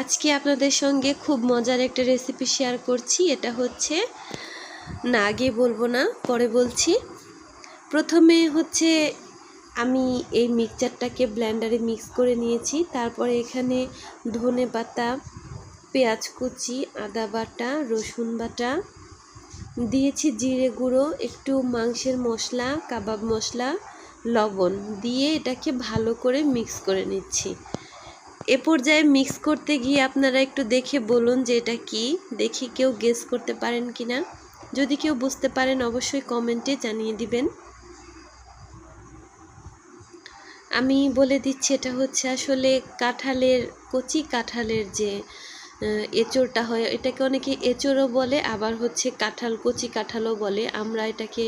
আজকে আপনাদের সঙ্গে খুব মজার একটা রেসিপি শেয়ার করছি। এটা হচ্ছে, না আগে বলব না, পরে বলছি। প্রথমে হচ্ছে আমি এই মিক্সচারটাকে ব্ল্যান্ডারে মিক্স করে নিয়েছি। তারপরে এখানে ধনে পাতা, পেঁয়াজ কুচি, আদা বাটা, রসুন বাটা, দিয়েছি জিরে গুঁড়ো, একটু মাংসের মশলা, কাবাব মশলা, লবণ। দিয়ে এটাকে ভালো করে মিক্স করে নিচ্ছি। এ পর্যায়ে মিক্স করতে গিয়ে আপনারা একটু দেখে বলুন যে এটা কি? দেখি কেউ গেস করতে পারেন কি না? যদি কেউ বুঝতে পারেন, অবশ্যই কমেন্টে জানিয়ে দিবেন। আমি বলে দিচ্ছি, এটা হচ্ছে আসলে কাঁঠালের, কচি কাঁঠালের যে এঁচোড়টা হয়, এটাকে অনেকে এঁচোড়ও বলে, আবার হচ্ছে কাঁঠাল, কচি কাঁঠালও বলে। আমরা এটাকে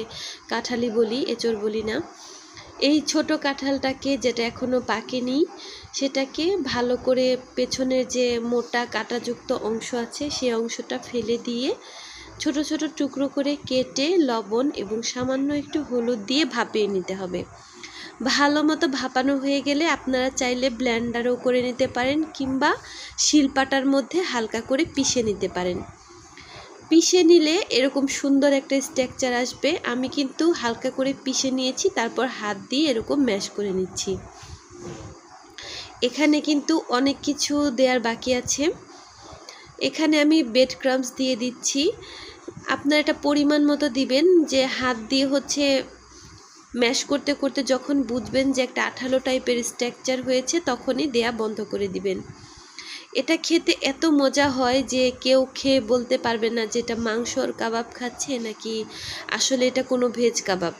কাঁঠালি বলি, এঁচোড় বলি না। এই ছোট কাঁঠালটাকে যেটা এখনও পাকেনি সেটাকে ভালো করে পেছনের যে মোটা কাঁটাযুক্ত অংশ আছে সেই অংশটা ফেলে দিয়ে ছোট ছোট টুকরো করে কেটে লবণ এবং সামান্য একটু হলুদ দিয়ে ভাপিয়ে নিতে হবে। ভালো মতো ভাপানো হয়ে গেলে আপনারা চাইলে ব্ল্যান্ডারও করে নিতে পারেন কিংবা শিলপাটার মধ্যে হালকা করে পিষে নিতে পারেন। পিষে নিলে এরকম সুন্দর একটা স্ট্রাকচার আসবে। আমি কিন্তু হালকা করে পিষে নিয়েছি, তারপর হাত দিয়ে এরকম ম্যাশ করে নিচ্ছি। এখানে কিন্তু অনেক কিছু দেওয়ার বাকি আছে। এখানে আমি বেড ক্রামস দিয়ে দিচ্ছি। আপনার এটা পরিমাণ মতো দিবেন যে হাত দিয়ে হচ্ছে ম্যাশ করতে করতে যখন বুঝবেন যে একটা আঠালো টাইপের স্ট্রাকচার হয়েছে, তখনই দেয়া বন্ধ করে দিবেন। এটা খেতে এত মজা হয় যে কেউ খেয়ে বলতে পারবে না যে এটা মাংসর কাবাব খাচ্ছে নাকি আসলে এটা কোনো ভেজ কাবাব।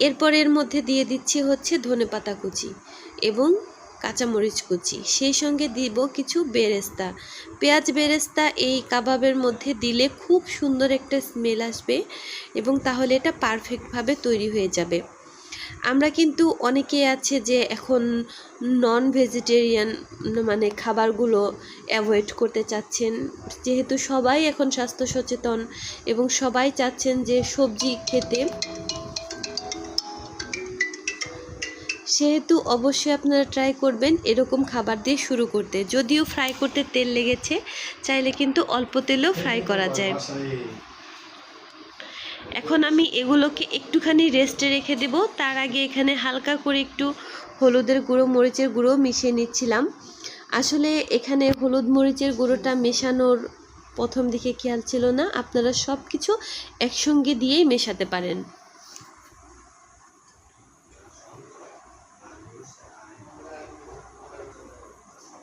এরপর এর মধ্যে দিয়ে দিচ্ছি হচ্ছে ধনেপাতা কুচি এবং কাঁচামরিচ কুচি। সেই সঙ্গে দিব কিছু বেরেস্তা। পেঁয়াজ বেরেস্তা এই কাবাবের মধ্যে দিলে খুব সুন্দর একটা স্মেল আসবে এবং তাহলে এটা পারফেক্টভাবে তৈরি হয়ে যাবে। আমরা কিন্তু অনেকে আছে যে এখন নন ভেজিটেরিয়ান মানে খাবারগুলো অ্যাভয়েড করতে চাচ্ছেন। যেহেতু সবাই এখন স্বাস্থ্য সচেতন এবং সবাই চাচ্ছেন যে সবজি খেতে। সেহেতু অবশ্যই আপনারা ট্রাই করবেন এরকম খাবার দিয়ে শুরু করতে। যদিও ফ্রাই করতে তেল লেগেছে, চাইলে কিন্তু অল্প তেলেও ফ্রাই করা যায়। এখন আমি এগুলোকে একটুখানি রেস্টে রেখে দেব। তার আগে এখানে হালকা করে একটু হলুদের গুঁড়ো, মরিচের গুঁড়ো মিশিয়ে নিচ্ছিলাম। আসলে এখানে হলুদ, মরিচের গুঁড়োটা মেশানোর প্রথম দিকে খেয়াল ছিল না। আপনারা সব কিছু একসঙ্গে দিয়েই মেশাতে পারেন।